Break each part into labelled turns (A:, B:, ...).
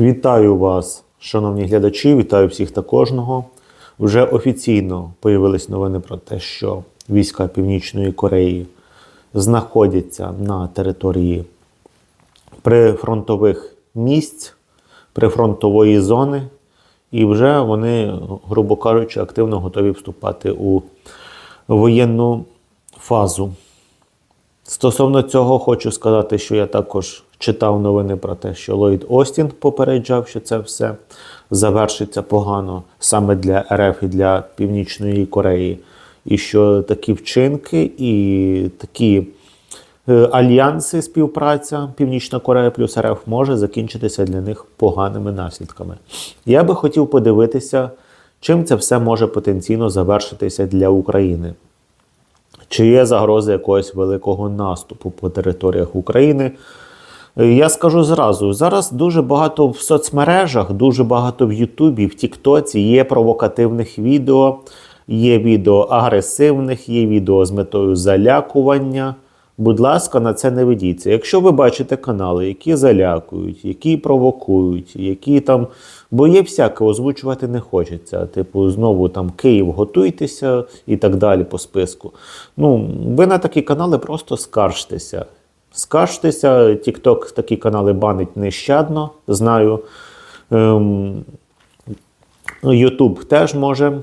A: Вітаю вас, шановні глядачі, вітаю всіх та кожного. Вже офіційно появились новини про те, що війська Північної Кореї знаходяться на території прифронтових місць, прифронтової зони, і вже вони, грубо кажучи, активно готові вступати у воєнну фазу. Стосовно цього, хочу сказати, що я також читав новини про те, що Ллойд Остін попереджав, що це все завершиться погано саме для РФ і для Північної Кореї. І що такі вчинки і такі е, альянси співпраця Північна Корея плюс РФ може закінчитися для них поганими наслідками. Я би хотів подивитися, чим це все може потенційно завершитися для України. Чи є загроза якогось великого наступу по територіях України? Е, Я скажу зразу: зараз дуже багато в соцмережах, дуже багато в Ютубі, в Тіктоці є провокативних відео, є відео агресивних, є відео з метою залякування. Будь ласка, на це не ведіться. Якщо ви бачите канали, які залякують, які провокують, які там. Бо є всяке озвучувати не хочеться. Типу, знову там Київ готуйтеся і так далі по списку. Ну, ви на такі канали просто скаржтеся. Скаржтеся, TikTok такі канали банить нещадно, знаю. Ем, YouTube теж може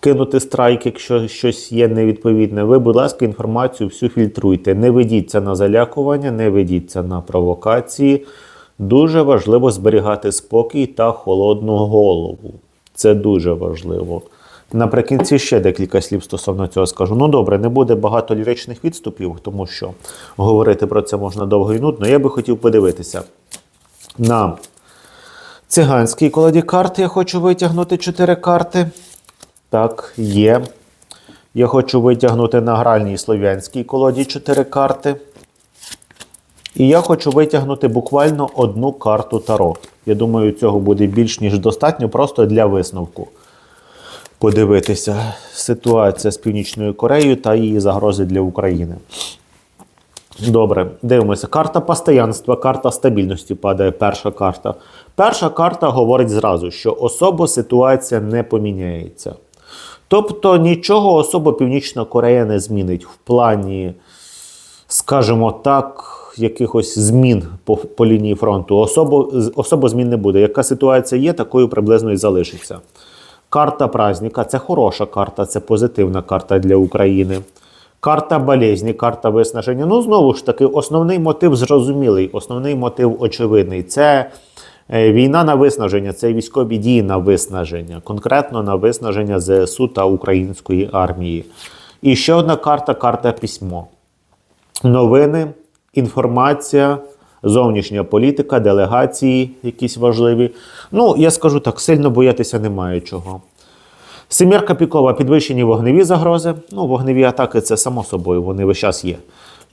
A: кинути страйк, якщо щось є невідповідне. Ви, будь ласка, інформацію всю фільтруйте. Не ведіться на залякування, не ведіться на провокації. Дуже важливо зберігати спокій та холодну голову. Це дуже важливо. Наприкінці ще декілька слів стосовно цього скажу. Ну добре, не буде багато ліричних відступів, тому що говорити про це можна довго і нудно. Я би хотів подивитися на циганській колоді карт. Я хочу витягнути 4 карти. Так, є. Я хочу витягнути на гральній слов'янській колоді 4 карти. І я хочу витягнути буквально одну карту Таро. Я думаю, цього буде більш ніж достатньо просто для висновку. Подивитися ситуація з Північною Кореєю та її загрози для України. Добре, дивимося. Карта постоянства, карта стабільності падає перша карта. Перша карта говорить зразу, що особо ситуація не поміняється. Тобто нічого особо Північна Корея не змінить в плані, скажімо так, якихось змін по, по лінії фронту. Особо, особо змін не буде. Яка ситуація є, такою приблизно і залишиться. Карта праздника це хороша карта, це позитивна карта для України. Карта болезні, карта виснаження. Ну, знову ж таки, основний мотив зрозумілий, основний мотив очевидний. Це е, війна на виснаження, це військові дії на виснаження, конкретно на виснаження ЗСУ та української армії. І ще одна карта карта письмо. Новини, інформація, зовнішня політика, делегації якісь важливі. Ну, я скажу так, сильно боятися немає чого. Семірка пікова підвищені вогневі загрози. Ну, вогневі атаки це само собою, вони весь час є.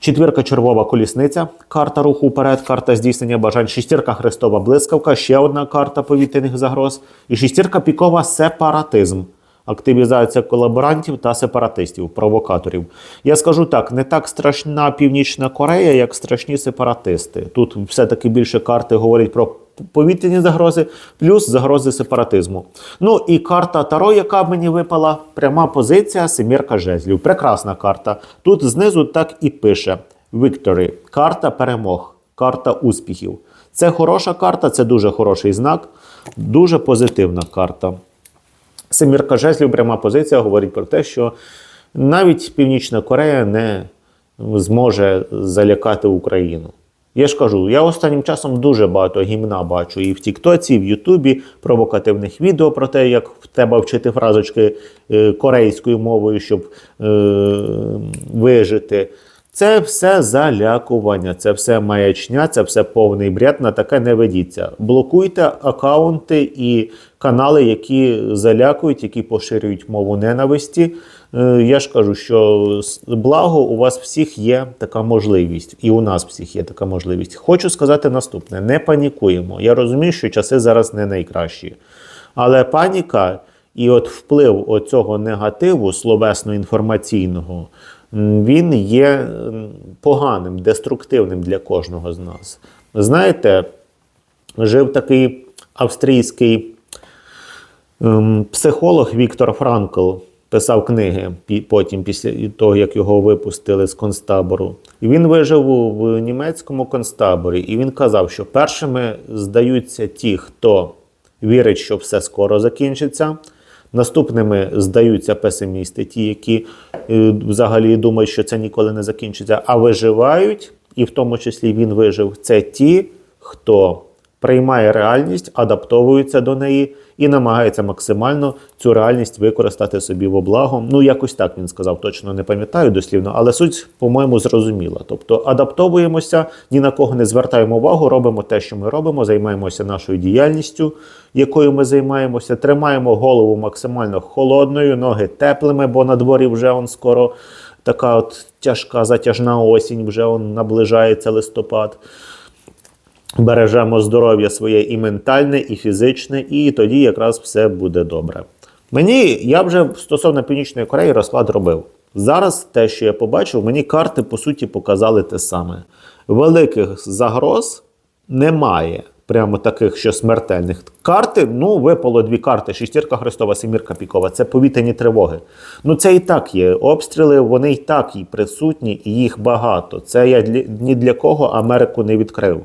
A: Четвірка червова колісниця, карта руху вперед, карта здійснення бажань, шістірка хрестова блискавка, ще одна карта повітряних загроз. І шістірка пікова сепаратизм. Активізація колаборантів та сепаратистів, провокаторів. Я скажу так: не так страшна Північна Корея, як страшні сепаратисти. Тут все-таки більше карти говорять про повітряні загрози, плюс загрози сепаратизму. Ну і карта Таро, яка мені випала, пряма позиція Семірка жезлів. Прекрасна карта. Тут знизу так і пише: Victory. Карта перемог, карта успіхів. Це хороша карта, це дуже хороший знак, дуже позитивна карта. Семірка жезлів, пряма позиція, говорить про те, що навіть Північна Корея не зможе залякати Україну. Я ж кажу, я останнім часом дуже багато гімна бачу і в Тіктоці, і в Ютубі провокативних відео про те, як треба вчити фразочки е, корейською мовою, щоб е, вижити. Це все залякування, це все маячня, це все повний бред, на таке не ведіться. Блокуйте акаунти і канали, які залякують, які поширюють мову ненависті. Е, Я ж кажу, що благо у вас всіх є така можливість, і у нас всіх є така можливість. Хочу сказати наступне: не панікуємо. Я розумію, що часи зараз не найкращі. Але паніка і от вплив оцього негативу словесно-інформаційного, він є поганим, деструктивним для кожного з нас. Знаєте, жив такий австрійський ем, психолог Віктор Франкл. Писав книги потім, після того, як його випустили з концтабору. І він вижив в німецькому концтаборі, і він казав, що першими здаються ті, хто вірить, що все скоро закінчиться. Наступними здаються песимісти, ті, які е, взагалі думають, що це ніколи не закінчиться, а виживають, і в тому числі він вижив. Це ті, хто приймає реальність, адаптовується до неї і намагається максимально цю реальність використати собі во благо. Ну, якось так він сказав, точно не пам'ятаю дослівно, але суть, по-моєму, зрозуміла. Тобто адаптовуємося, ні на кого не звертаємо увагу, робимо те, що ми робимо, займаємося нашою діяльністю, якою ми займаємося, тримаємо голову максимально холодною, ноги теплими, бо на дворі вже он скоро така от тяжка затяжна осінь, вже он наближається листопад бережемо здоров'я своє і ментальне, і фізичне, і тоді якраз все буде добре. Мені я вже стосовно Північної Кореї розклад робив. Зараз те, що я побачив, мені карти по суті показали те саме. Великих загроз немає. Прямо таких, що смертельних. Карти, ну, випало дві карти: шістірка Христова, семірка Пікова. Це повітряні тривоги. Ну, це і так є. Обстріли, вони і так і присутні, і їх багато. Це я ні для кого Америку не відкрив.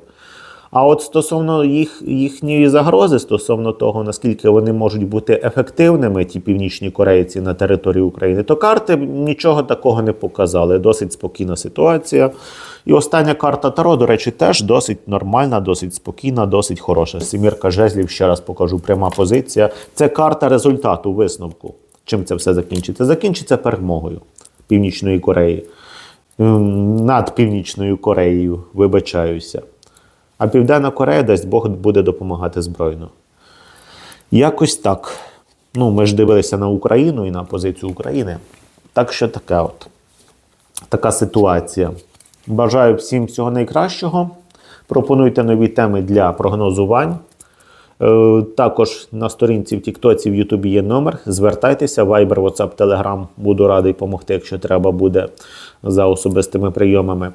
A: А от стосовно їх, їхньої загрози, стосовно того, наскільки вони можуть бути ефективними, ті північні корейці на території України, то карти нічого такого не показали. Досить спокійна ситуація. І остання карта Таро, до речі, теж досить нормальна, досить спокійна, досить хороша. Семірка жезлів, ще раз покажу, пряма позиція. Це карта результату, висновку. Чим це все закінчиться? Закінчиться перемогою Північної Кореї. Ем, Над Північною Кореєю, вибачаюся. А Південна Корея, дасть Бог, буде допомагати збройно. Якось так. Ну, ми ж дивилися на Україну і на позицію України. Так що таке от. Така ситуація. Бажаю всім всього найкращого. Пропонуйте нові теми для прогнозувань. Е, Також на сторінці в Тіктоці, в Ютубі є номер. Звертайтеся, Viber, WhatsApp, Telegram. Буду радий допомогти, якщо треба буде за особистими прийомами.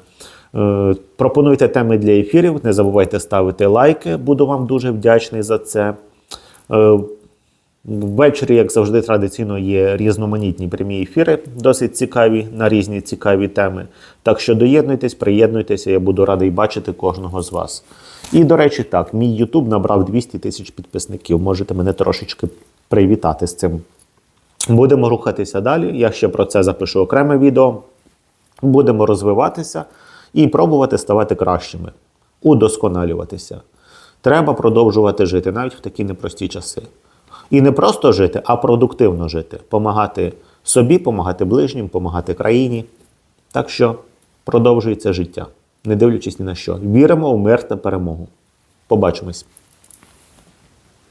A: Е, Пропонуйте теми для ефірів. Не забувайте ставити лайки. Буду вам дуже вдячний за це. Е, Ввечері, як завжди, традиційно є різноманітні прямі ефіри, досить цікаві на різні цікаві теми. Так що доєднуйтесь, приєднуйтеся, я буду радий бачити кожного з вас. І, до речі, так, мій YouTube набрав 200 тисяч підписників. Можете мене трошечки привітати з цим. Будемо рухатися далі. Я ще про це запишу окреме відео. Будемо розвиватися і пробувати ставати кращими, удосконалюватися. Треба продовжувати жити навіть в такі непрості часи. І не просто жити, а продуктивно жити. Помагати собі, помагати ближнім, помагати країні. Так що продовжується життя, не дивлячись ні на що. Віримо в мир та перемогу. Побачимось!